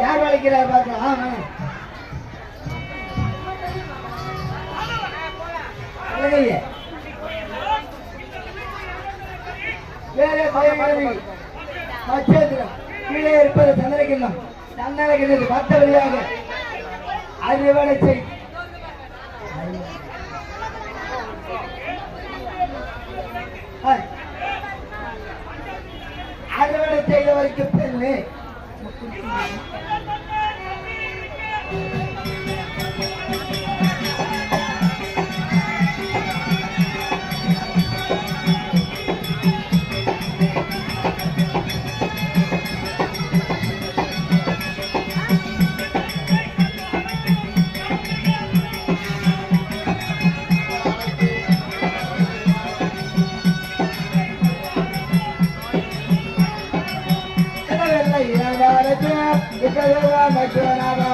யார் வளைக்கிறா பார்க்கலாம். வேற பயமரவி நட்சத்திரம் கீழே இருப்பது சந்திரகிண்ணம் சந்திரகிண்ணது மற்ற வழியாக அறிவடை அறுவடை செய்தவருக்கு Thank you.